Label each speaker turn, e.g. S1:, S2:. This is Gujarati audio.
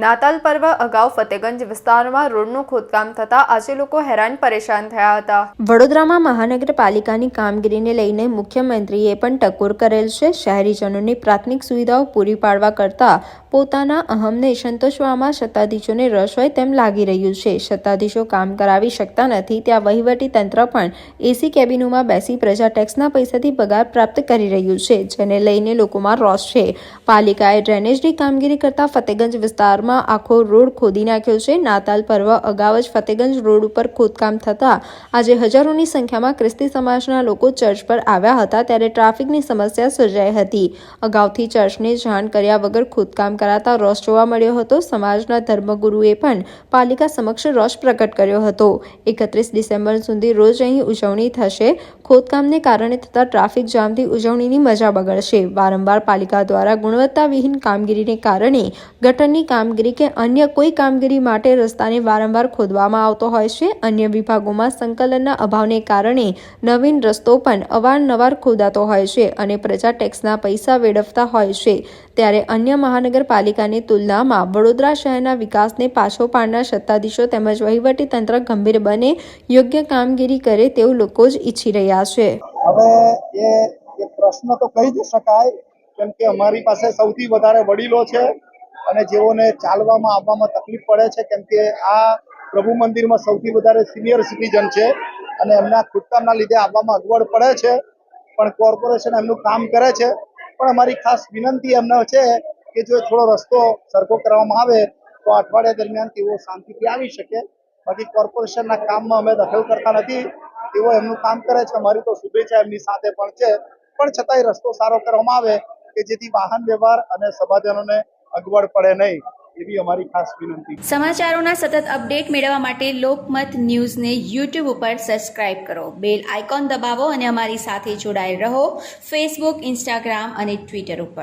S1: નાતાલ પર્વ અગાઉ ફતેગંજ વિસ્તારમાં રોડનું ખોદકામ થતાં આજે લોકો હેરાન પરેશાન થયા હતા.
S2: વડોદરામાં મહાનગરપાલિકાની કામગીરીને લઈને મુખ્યમંત્રીએ પણ ટકોર કરેલ છે. શહેરીજનોની પ્રાથમિક સુવિધાઓ પૂરી પાડવા કરતાં પોતાના અહમને સંતોષવામાં સત્તાધીશોને રસ હોય તેમ લાગી રહ્યું છે. સત્તાધીશો કામ કરાવી શકતા નથી, ત્યાં વહીવટી તંત્ર પણ એસી કેબિનોમાં બેસી પ્રજા ટેક્સના પૈસાથી પગાર પ્રાપ્ત કરી રહ્યું છે, જેને લઈને લોકોમાં રોષ છે. પાલિકાએ ડ્રેનેજની કામગીરી કરતા ફતેગંજ વિસ્તારમાં આખો રોડ ખોદી નાખ્યો છે. નાતાલ પર્વ અગાઉ જ ફતેગંજ રોડ ઉપર ખોદકામ થતાં આજે હજારોની સંખ્યામાં ખ્રિસ્તી સમાજના લોકો ચર્ચ પર આવ્યા હતા, ત્યારે ટ્રાફિકની સમસ્યા સર્જાઈ હતી. અગાઉથી ચર્ચને જાણ કર્યા વગર ખોદકામ કરાતા રોષ જોવા મળ્યો હતો. સમાજના ધર્મગુરુએ પણ પાલિકા સમક્ષ રોષ પ્રગટ કર્યો હતો. એકત્રીસ ડિસેમ્બર સુધી રોજ અહીં ઉજવણી થશે. ખોદકામને કારણે થતા ટ્રાફિક જામથી ઉજવણીની મજા બગડશે. વારંવાર પાલિકા દ્વારા ગુણવત્તાવિહીન કામગીરીને કારણે ગટરની કામગીરી કે અન્ય કોઈ કામગીરી માટે રસ્તાને વારંવાર ખોદવામાં આવતો હોય છે. અન્ય વિભાગોમાં સંકલનના અભાવને કારણે નવીન રસ્તો પણ અવારનવાર ખોદાતો હોય છે અને પ્રજા ટેક્સના પૈસા વેડફતા હોય છે. ત્યારે અન્ય મહાનગરપાલિકાની તુલનામાં વડોદરા શહેરના વિકાસને પાછો પાડનાર સત્તાધીશો તેમજ વહીવટી તંત્ર ગંભીર બને યોગ્ય કામગીરી કરે તેવું લોકો જ ઈચ્છી રહ્યા છે.
S3: હવે એ પ્રશ્ન તો કહી જ શકાય, કેમ કે અમારી પાસે સૌથી વધારે વડીલો છે અને જેઓને ચાલવામાં આવવામાં તકલીફ પડે છે, કેમ કે આ પ્રભુ મંદિરમાં સૌથી વધારે સિનિયર સિટીઝન છે અને એમના ખુદકામના લીધે આવવામાં અગવડ પડે છે, પણ કોર્પોરેશન એમનું કામ કરે છે. પણ અમારી ખાસ વિનંતી એમને છે કે જો થોડો રસ્તો સરખો કરવામાં આવે, તો અઠવાડિયા દરમિયાન તેઓ શાંતિથી આવી શકે. બાકી કોર્પોરેશનના કામમાં અમે દખલ કરતા નથી. તેઓ એમનું કામ કરે છે. અમારી તો શુભેચ્છા એમની સાથે પણ છે. પણ છતાંય રસ્તો સારો કરવામાં આવે કે જેથી વાહન વ્યવહાર અને સભાજનોને અગવડ પડે નહીં, એવી અમારી ખાસ વિનંતી
S4: સમાચારોના સતત અપડેટ મેળવવા માટે લોકમત ન્યૂઝને યુટ્યુબ ઉપર સબસ્ક્રાઇબ કરો. બેલ આઇકોન દબાવો અને અમારી સાથે જોડાયેલ રહો. ફેસબુક ઇન્સ્ટાગ્રામ અને ટ્વિટર ઉપર.